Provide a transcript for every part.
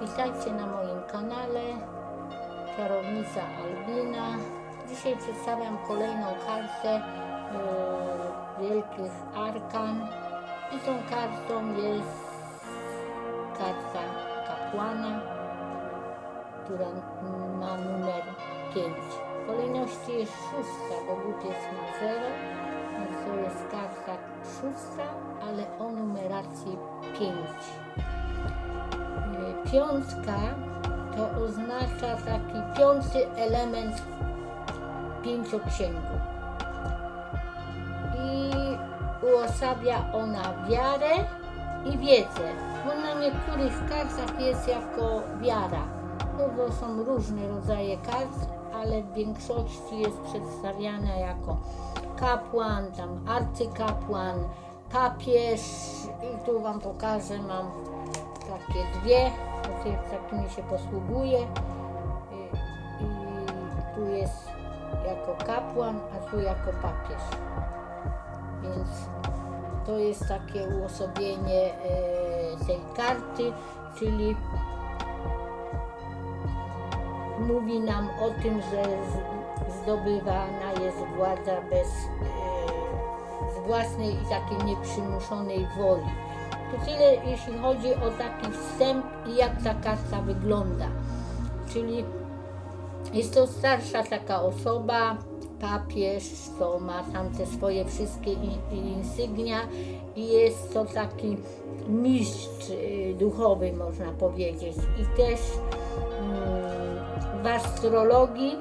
Witajcie na moim kanale Czarownica Albina. Dzisiaj przedstawiam kolejną kartę e, Wielkich Arkan i tą kartą jest karta kapłana, która ma numer 5. W kolejności jest szóstka, bo jest na 0, więc to jest karta szósta, ale o numeracji 5. Piątka to oznacza taki piąty element pięcioksięgu. I uosabia ona wiarę i wiedzę. Bo na niektórych kartach jest jako wiara. No to są różne rodzaje kart, ale w większości jest przedstawiana jako kapłan, tam arcykapłan, papież i tu Wam pokażę, mam takie dwie, takimi się posługuję i, i tu jest jako kapłan, a tu jako papież. Więc to jest takie uosobienie e, tej karty, czyli mówi nam o tym, że zdobywana jest władza bez e, z własnej i takiej nieprzymuszonej woli. To tyle, jeśli chodzi o taki wstęp i jak ta karta wygląda. Czyli jest to starsza taka osoba, papież, co ma tam te swoje wszystkie insygnia i jest to taki mistrz y, duchowy, można powiedzieć. I też mm, w astrologii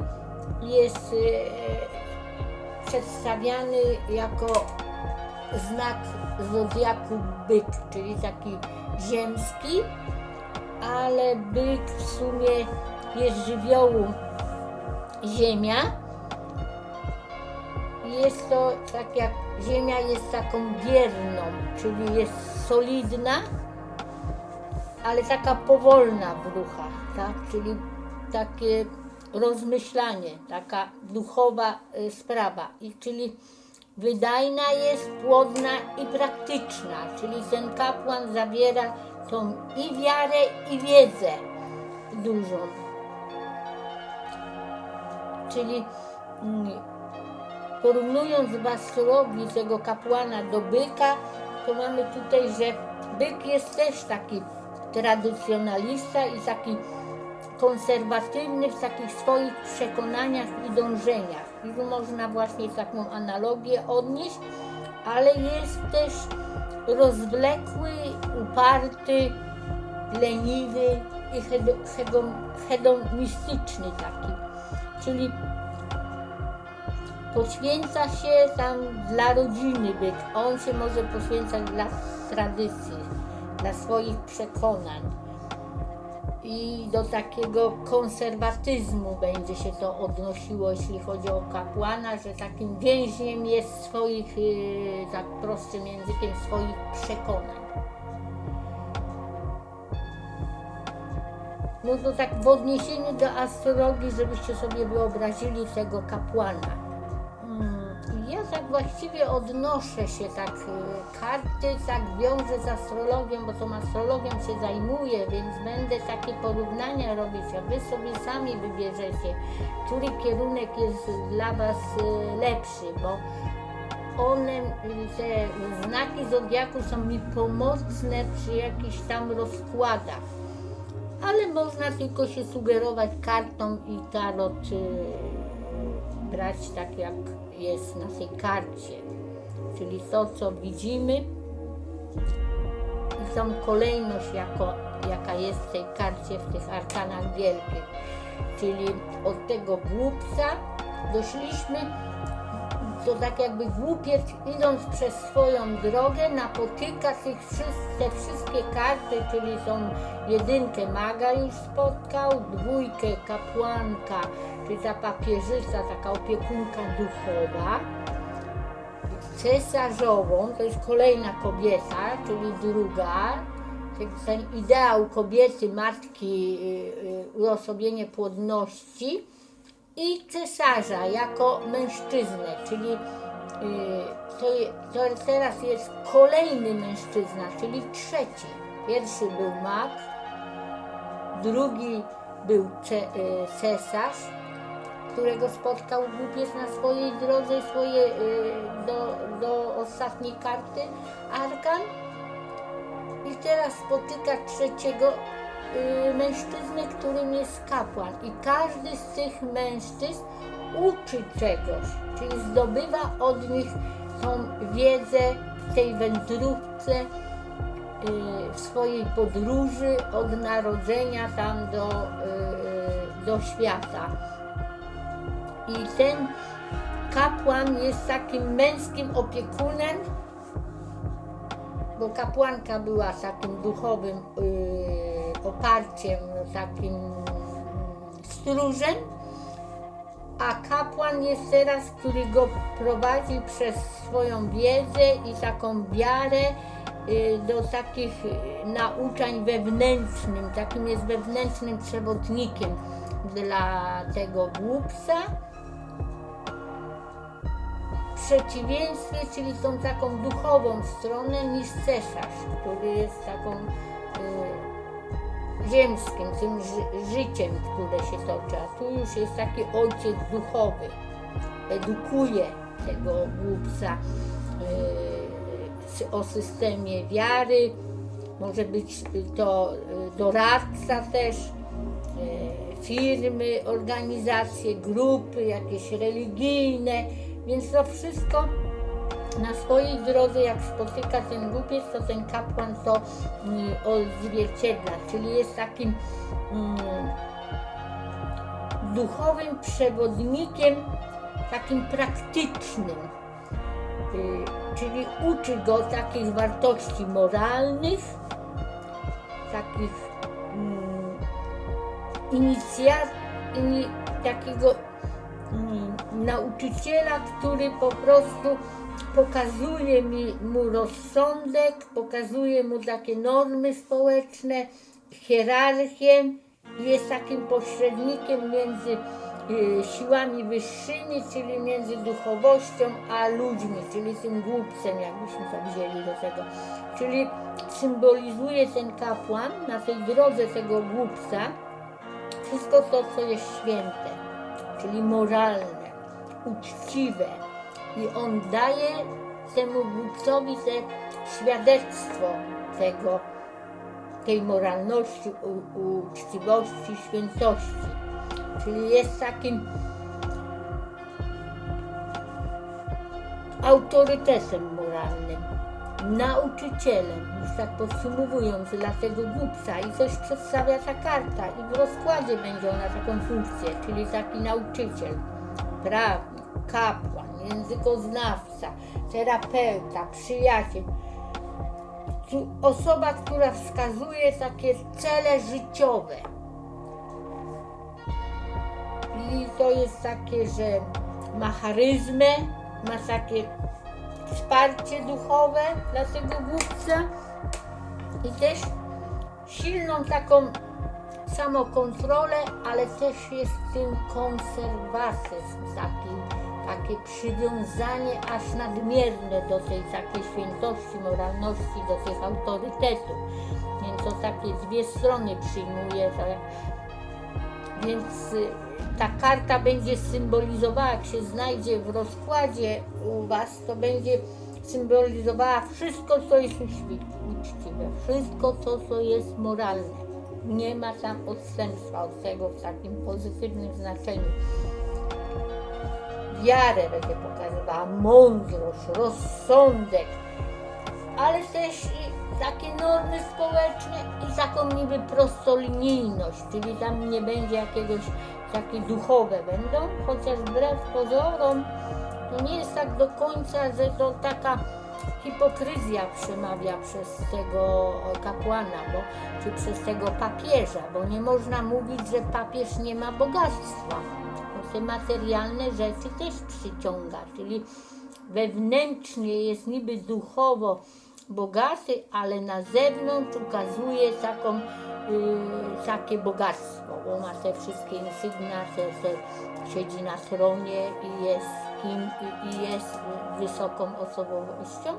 jest y, przedstawiany jako znak zodiaku byk, czyli taki ziemski, ale byk w sumie jest żywiołu ziemia. Jest to tak jak ziemia jest taką bierną, czyli jest solidna, ale taka powolna w ruchach, tak? czyli takie rozmyślanie, taka duchowa y, sprawa, I czyli wydajna jest, płodna i praktyczna, czyli ten kapłan zawiera tą i wiarę, i wiedzę dużą. Czyli mm, porównując w astrologii tego kapłana do byka, to mamy tutaj, że byk jest też taki tradycjonalista i taki konserwatywny w takich swoich przekonaniach i dążeniach. Tu można właśnie taką analogię odnieść, ale jest też rozwlekły, uparty, leniwy i hedo- hedon- hedonistyczny taki. Czyli poświęca się tam dla rodziny byk. On się może poświęcać dla tradycji, dla swoich przekonań. I do takiego konserwatyzmu będzie się to odnosiło, jeśli chodzi o kapłana, że takim więźniem jest swoich, yy, tak prostym językiem, swoich przekonań. No to tak w odniesieniu do astrologii, żebyście sobie wyobrazili tego kapłana. Tak właściwie odnoszę się tak, y, karty tak wiążę z astrologią, bo tą astrologią się zajmuję, więc będę takie porównania robić, a wy sobie sami wybierzecie, który kierunek jest dla was y, lepszy, bo one, y, te znaki zodiaku są mi pomocne przy jakichś tam rozkładach. Ale można tylko się sugerować kartą i tarot brać tak jak jest na tej karcie. Czyli to, co widzimy i tą kolejność, jako, jaka jest w tej karcie w tych arkanach wielkich. Czyli od tego głupca doszliśmy to tak jakby głupiec idąc przez swoją drogę napotyka tych te wszystkie karty, czyli tą jedynkę maga już spotkał, dwójkę kapłanka, czyli ta papieżyca, taka opiekunka duchowa, cesarzową, to jest kolejna kobieta, czyli druga, ten- ten ideał kobiety, matki, y, y, uosobienie płodności, i cesarza jako mężczyznę, czyli y, to, to teraz jest kolejny mężczyzna, czyli trzeci. Pierwszy był mag, drugi był y, cesarz, którego spotkał głupiec na swojej drodze swoje, y, do, do ostatniej karty, arkan. I teraz spotyka trzeciego mężczyznę, którym jest kapłan. I każdy z tych mężczyzn uczy czegoś, czyli zdobywa od nich tą wiedzę w tej wędrówce, y, w swojej podróży od narodzenia tam do, y, do świata. I ten kapłan jest takim męskim opiekunem, bo kapłanka była takim duchowym y, oparciem, takim stróżem, a kapłan jest teraz, który go prowadzi przez swoją wiedzę i taką wiarę y, do takich y, nauczań wewnętrznym, takim jest wewnętrznym przewodnikiem dla tego głupca. W przeciwieństwie, czyli tą taką duchową stronę niż cesarz, który jest taką y, ziemskim, tym ży- życiem, które się toczy, a tu już jest taki ojciec duchowy, edukuje tego głupca y, o systemie wiary, może być to y, doradca też, y, firmy, organizacje, grupy jakieś religijne, więc to wszystko na swojej drodze, jak spotyka ten głupiec, to ten kapłan to mm, odzwierciedla, czyli jest takim mm, duchowym przewodnikiem, takim praktycznym, Y, czyli uczy go takich wartości moralnych, takich mm, inicjat, ini, takiego mm, nauczyciela, który po prostu pokazuje mi, mu rozsądek, pokazuje mu takie normy społeczne, hierarchię, jest takim pośrednikiem między y, siłami wyższymi, czyli między duchowością a ludźmi, czyli tym głupcem, jakbyśmy to wzięli do tego. Czyli symbolizuje ten kapłan na tej drodze tego głupca wszystko to, co jest święte, czyli moralne, uczciwe. I on daje temu głupcowi te świadectwo tego, tej moralności, u, uczciwości, świętości. Czyli jest takim autorytetem moralnym, nauczycielem, już tak podsumowując, dla tego głupca i coś przedstawia ta karta i w rozkładzie będzie ona taką funkcję, czyli taki nauczyciel, prawnik, kapłan, językoznawca, terapeuta, przyjaciel, osoba, która wskazuje takie cele życiowe. I to jest takie, że ma charyzmę, ma takie wsparcie duchowe dla tego głupca i też silną taką samokontrolę, ale też jest tym konserwatyzm, taki, takie przywiązanie aż nadmierne do tej takiej świętości, moralności, do tych autorytetów. Więc to takie dwie strony przyjmuje, że więc y, ta karta będzie symbolizowała, jak się znajdzie w rozkładzie u Was, to będzie symbolizowała wszystko, co jest uczciwe, wszystko to, co jest moralne. Nie ma tam odstępstwa od tego w takim pozytywnym znaczeniu. Wiarę będzie pokazywała, mądrość, rozsądek, ale też i takie normy społeczne i taką niby prostolinijność, czyli tam nie będzie jakiegoś, takie duchowe będą, chociaż wbrew pozorom to nie jest tak do końca, że to taka hipokryzja przemawia przez tego kapłana, bo, czy przez tego papieża, bo nie można mówić, że papież nie ma bogactwa. Te materialne rzeczy też przyciąga, czyli wewnętrznie jest niby duchowo bogaty, ale na zewnątrz ukazuje taką, y, takie bogactwo, bo ma te wszystkie insygnia, siedzi na tronie i jest kim i, i jest wysoką osobowością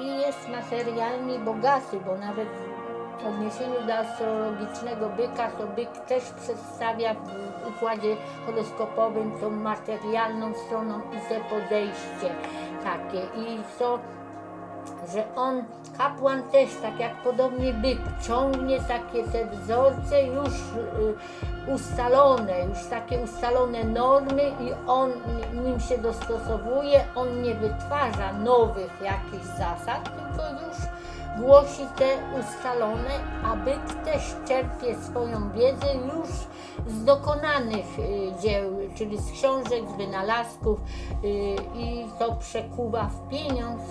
i jest materialnie bogaty, bo nawet w odniesieniu do astrologicznego byka, to byk też przedstawia w układzie horoskopowym tą materialną stroną i te podejście takie. I to że on, kapłan też, tak jak podobnie byk, ciągnie takie te wzorce już y, ustalone, już takie ustalone normy i on nim się dostosowuje, on nie wytwarza nowych jakichś zasad, tylko już głosi te ustalone, a byk też czerpie swoją wiedzę już z dokonanych y, dzieł, czyli z książek, z wynalazków y, i to przekuwa w pieniądz.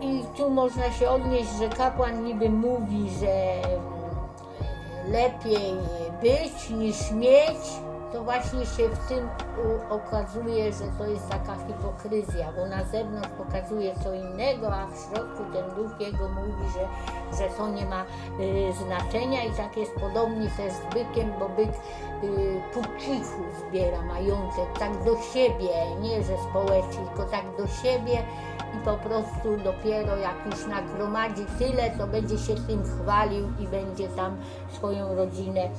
I tu można się odnieść, że kapłan niby mówi, że mm, lepiej być niż mieć, to właśnie się w tym okazuje, że to jest taka hipokryzja, bo na zewnątrz pokazuje co innego, a w środku ten duch jego mówi, że, że to nie ma y, znaczenia i tak jest podobnie też z bykiem, bo byk po cichu zbiera majątek, tak do siebie, nie że społecznie, tylko tak do siebie i po prostu dopiero jak już nagromadzi tyle, to będzie się tym chwalił i będzie tam swoją rodzinę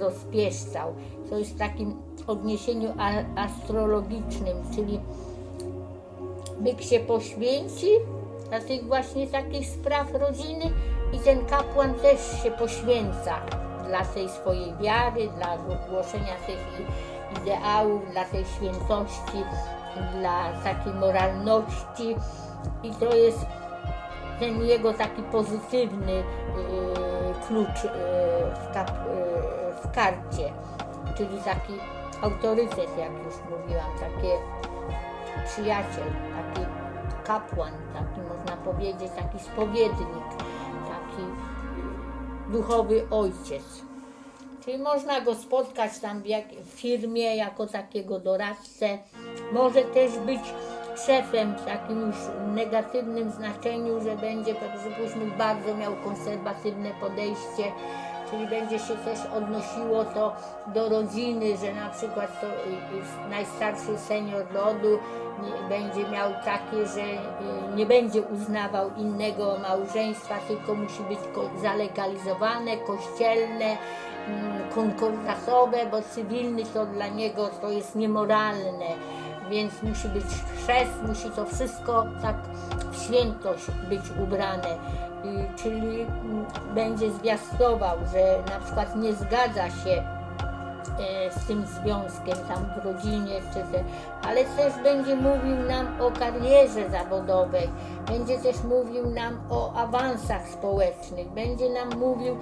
rozpieszczał. To jest w takim odniesieniu astrologicznym, czyli byk się poświęci dla tych właśnie takich spraw rodziny i ten kapłan też się poświęca dla tej swojej wiary, dla głoszenia tych ideałów, dla tej świętości, dla takiej moralności. I to jest ten jego taki pozytywny yy, klucz yy, w, kap, yy, w karcie, czyli taki autorytet, jak już mówiłam, takie przyjaciel, taki kapłan, taki można powiedzieć, taki spowiednik, taki duchowy ojciec. Czyli można go spotkać tam w, firmie jako takiego doradcę. Może też być szefem w takim już negatywnym znaczeniu, że będzie, przypuśćmy, bardzo miał konserwatywne podejście, czyli będzie się też odnosiło to do rodziny, że na przykład to y, y, najstarszy senior rodu będzie miał takie, że y, nie będzie uznawał innego małżeństwa, tylko musi być zalegalizowane, kościelne, mm, konkordatowe, bo cywilny to dla niego to jest niemoralne, więc musi być chrzest, musi to wszystko tak w świętość być ubrane. I, czyli mm, będzie zwiastował, że na przykład nie zgadza się e, z tym związkiem tam w rodzinie, czy te, ale też będzie mówił nam o karierze zawodowej, będzie też mówił nam o awansach społecznych, będzie nam mówił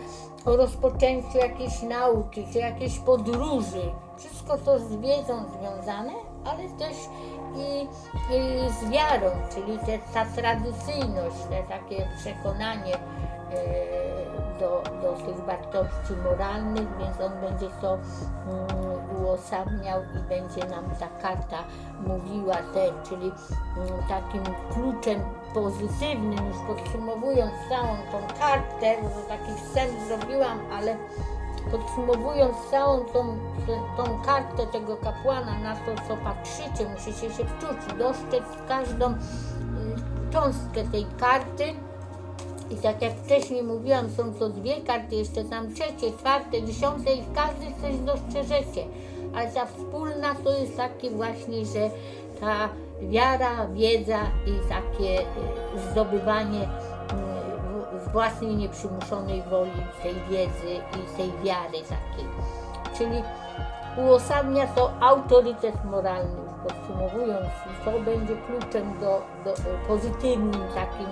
o rozpoczęciu jakiejś nauki, czy jakiejś podróży. Wszystko to z wiedzą związane, ale też i, z wiarą, czyli te, ta tradycyjność, te takie przekonanie e, do, do tych wartości moralnych, więc on będzie to mm, uosabiał i będzie nam ta karta mówiła te, czyli mm, takim kluczem pozytywnym, już podsumowując całą tą kartę, bo taki wstęp zrobiłam, ale podsumowując całą tą, tą, kartę tego kapłana, na to co patrzycie, musicie się wczuć dostrzec każdą y, cząstkę tej karty. I tak jak wcześniej mówiłam, są to dwie karty, jeszcze tam trzecie, czwarte, dziesiąte i w każdej coś dostrzeżecie. Ale ta wspólna to jest takie właśnie, że ta wiara, wiedza i takie y, zdobywanie z własnej nieprzymuszonej woli tej wiedzy i tej wiary takiej. Czyli uosamnia to autorytet moralny, podsumowując, to będzie kluczem do, do pozytywnym takim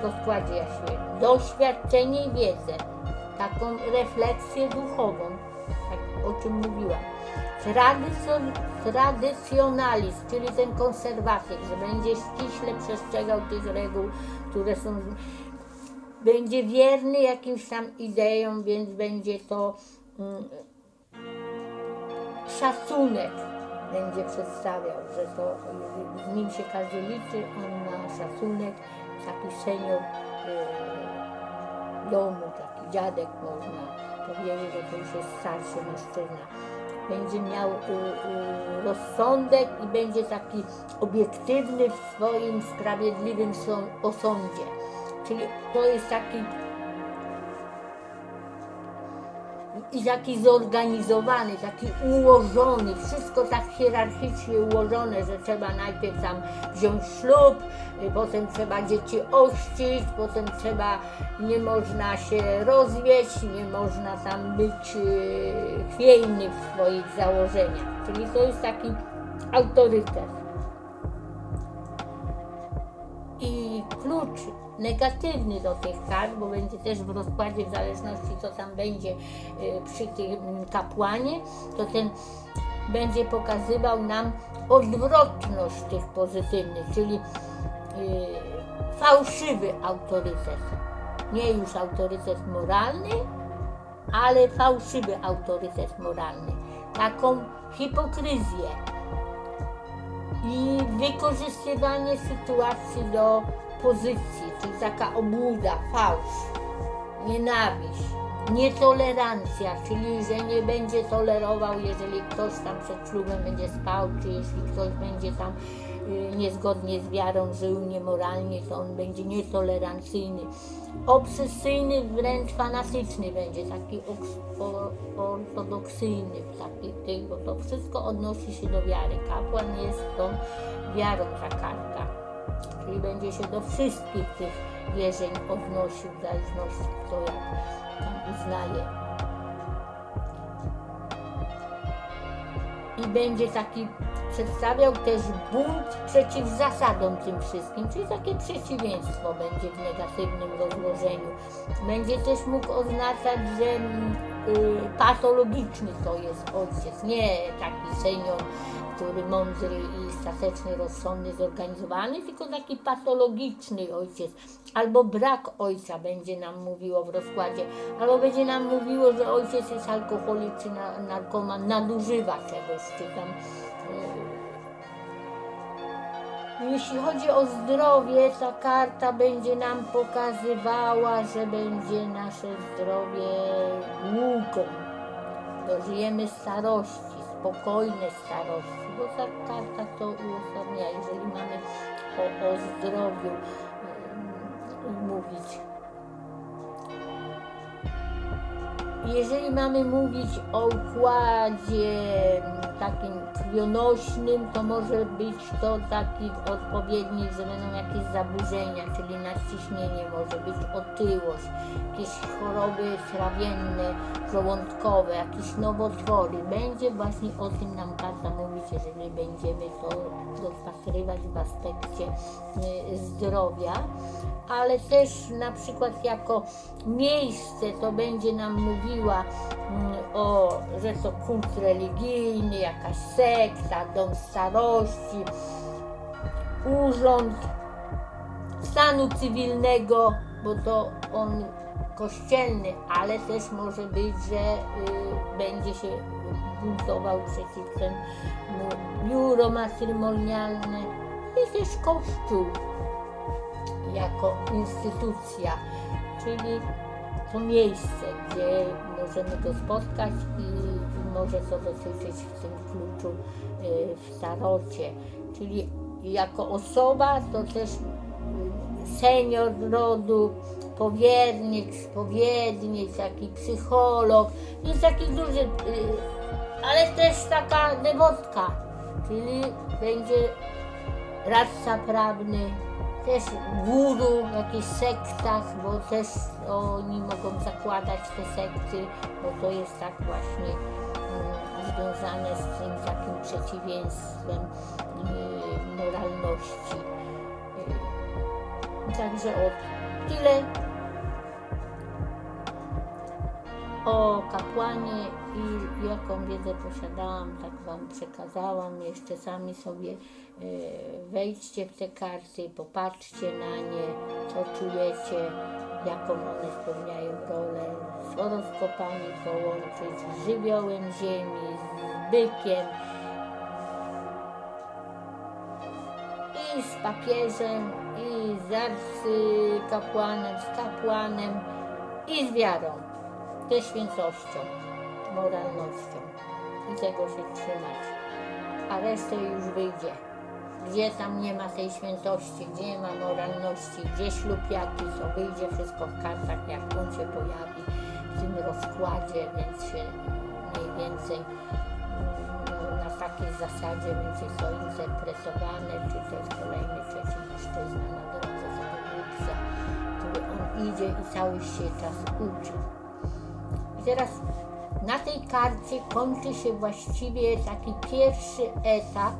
w rozkładzie jaśniowym. Doświadczenie i wiedzę, taką refleksję duchową, tak, o czym mówiłam. Tradycjon, tradycjonalizm, czyli ten konserwatyzm, że będzie ściśle przestrzegał tych reguł, które są będzie wierny jakimś tam ideom, więc będzie to mm, szacunek będzie przedstawiał, że to z nim się każdy liczy, on ma szacunek, taki senior y, domu, taki dziadek można powiedzieć, że to już jest starszy mężczyzna. Będzie miał y, y, rozsądek i będzie taki obiektywny w swoim sprawiedliwym są- osądzie. Czyli to jest taki i taki zorganizowany, taki ułożony, wszystko tak hierarchicznie ułożone, że trzeba najpierw tam wziąć ślub, y, potem trzeba dzieci ościć, potem trzeba, nie można się rozwieść, nie można tam być y, chwiejny w swoich założeniach. Czyli to jest taki autorytet. I klucz negatywny do tych kart, bo będzie też w rozkładzie w zależności co tam będzie y, przy tym kapłanie, to ten będzie pokazywał nam odwrotność tych pozytywnych, czyli y, fałszywy autorytet. Nie już autorytet moralny, ale fałszywy autorytet moralny. Taką hipokryzję i wykorzystywanie sytuacji do pozycji, czyli taka obłuda, fałsz, nienawiść, nietolerancja, czyli że nie będzie tolerował, jeżeli ktoś tam przed ślubem będzie spał, czy jeśli ktoś będzie tam y, niezgodnie z wiarą żył niemoralnie, to on będzie nietolerancyjny. Obsesyjny, wręcz fanatyczny będzie, taki ortodoksyjny, taki, bo to wszystko odnosi się do wiary. Kapłan jest tą wiarą ta karta czyli będzie się do wszystkich tych wierzeń odnosił, w zależności kto jak tam uznaje. I będzie taki przedstawiał też bunt przeciw zasadom tym wszystkim, czyli takie przeciwieństwo będzie w negatywnym rozłożeniu. Będzie też mógł oznaczać, że mm, y, patologiczny to jest ojciec, nie taki senior, który mądry i stateczny, rozsądny, zorganizowany, tylko taki patologiczny ojciec. Albo brak ojca będzie nam mówiło w rozkładzie, albo będzie nam mówiło, że ojciec jest alkoholik czy na, narkoman, nadużywa czegoś, czy tam. Yy, jeśli chodzi o zdrowie, ta karta będzie nam pokazywała, że będzie nasze zdrowie długą. Dożyjemy starości, spokojne starości, bo ta karta to uosobnia, jeżeli mamy o, o zdrowiu mówić. Jeżeli mamy mówić o układzie takim krwionośnym, to może być to taki odpowiedni, że będą jakieś zaburzenia, czyli nadciśnienie, może być otyłość, jakieś choroby trawienne, żołądkowe, jakieś nowotwory. Będzie właśnie o tym nam karta mówić, jeżeli będziemy to rozpatrywać w aspekcie y, zdrowia ale też na przykład jako miejsce to będzie nam mówiła mm, o, że to kult religijny, jakaś sekta, dom starości, urząd stanu cywilnego, bo to on kościelny, ale też może być, że y, będzie się buntował przeciw temu biuro matrymonialne i też kościół jako instytucja, czyli to miejsce, gdzie możemy go spotkać i może to dotyczyć w tym kluczu y, w starocie. Czyli jako osoba to też y, senior rodu, powiernik, spowiednik, taki psycholog, jest taki duży, y, ale też taka dewotka, czyli będzie radca prawny, też guru w jakichś sektach, bo też oni mogą zakładać te sekty, bo to jest tak właśnie związane z tym takim przeciwieństwem y, moralności. Y, Także o tyle o kapłanie i jaką wiedzę posiadałam, tak Wam przekazałam. Jeszcze sami sobie e, wejdźcie w te karty, popatrzcie na nie, co czujecie, jaką one spełniają rolę. Z horoskopami połączyć, z żywiołem ziemi, z bykiem i z papieżem, i z arcykapłanem, z kapłanem i z wiarą ze świętością, moralnością. I tego się trzymać, a resztę już wyjdzie. gdzie tam nie ma tej świętości, gdzie nie ma moralności, gdzie ślub jaki, to wyjdzie wszystko w kartach, jak on się pojawi tym rozkładzie, więc się mniej więcej mm, na takiej zasadzie będzie to interpretowane, czy to jest kolejny trzeci mężczyzna na drodze samobójca, który on idzie i cały się czas uczy. I teraz na tej karcie kończy się właściwie taki pierwszy etap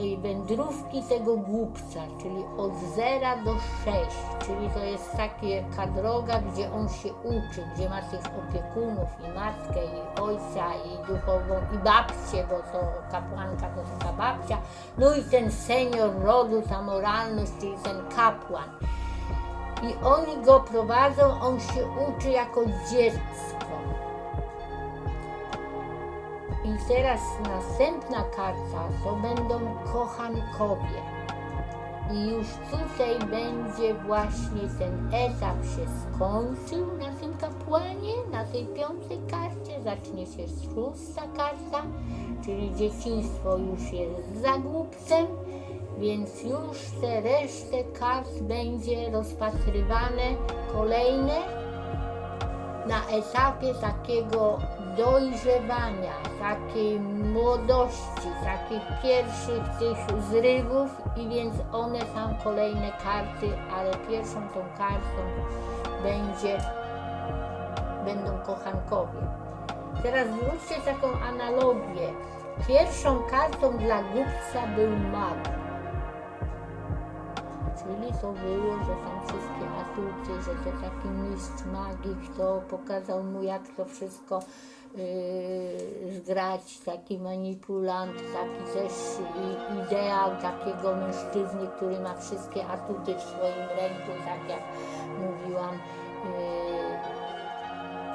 tej wędrówki tego głupca, czyli od 0 do 6, czyli to jest taka droga, gdzie on się uczy, gdzie ma tych opiekunów i matkę, i ojca, i duchową, i babcię, bo to kapłanka to taka babcia, no i ten senior rodu, ta moralność, czyli ten kapłan. I oni go prowadzą, on się uczy jako dziecko. I teraz następna karta to będą kochankowie. I już tutaj będzie właśnie ten etap się skończył na tym kapłanie, na tej piątej karcie. Zacznie się szósta karta, czyli dzieciństwo już jest za głupcem, więc już te resztę kart będzie rozpatrywane kolejne na etapie takiego dojrzewania, takiej młodości, takich pierwszych tych zrywów i więc one tam kolejne karty, ale pierwszą tą kartą będzie, będą kochankowie. Teraz zwróćcie taką analogię. Pierwszą kartą dla głupca był mag. Czyli to było, że tam wszystkie atuty, że to taki mistrz magii, kto pokazał mu jak to wszystko zgrać, taki manipulant, taki też ideał takiego mężczyzny, który ma wszystkie atuty w swoim ręku, tak jak mówiłam, yy,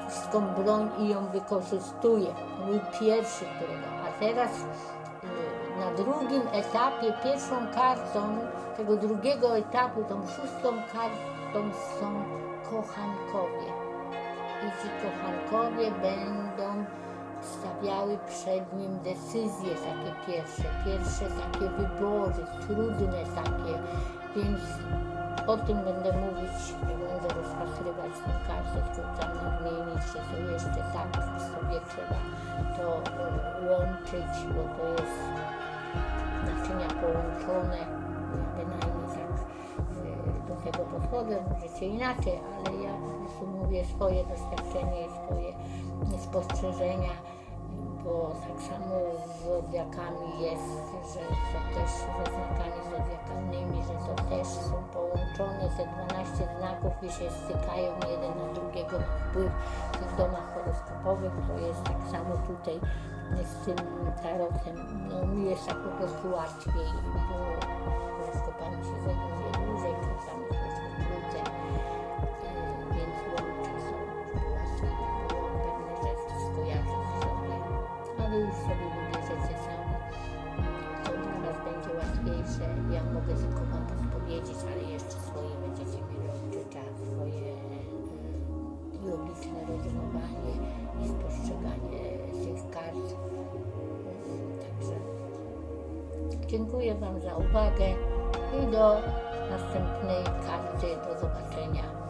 wszystką broń i ją wykorzystuje. Był pierwszy, którego. A teraz y, na drugim etapie, pierwszą kartą tego drugiego etapu, tą szóstą kartą są kochankowie. I ci kochankowie będą stawiały przed nim decyzje takie pierwsze, pierwsze takie wybory, trudne takie, więc o tym będę mówić, jak będę rozpatrywać tę kartę, tylko tam nadmienić, że to jeszcze tak sobie trzeba to e, łączyć, bo to jest naczynia połączone, bynajmniej tak do tego podchodzę, możecie inaczej, ale ja po prostu mówię swoje doświadczenie i swoje spostrzeżenia, bo tak samo z zodiakami jest, że to też ze znakami zodiakalnymi, że to też są połączone te 12 znaków i się stykają jeden na drugiego wpływ w domach horoskopowych, to jest tak samo tutaj z tym tarotem. No mi jest tak po prostu łatwiej, bo horoskopami się zajmuję dłużej, czasami Ale jeszcze swoje będziecie mieli odczucia, swoje yy, logiczne rozumowanie i spostrzeganie tych kart. Także dziękuję Wam za uwagę i do następnej karty. Do zobaczenia.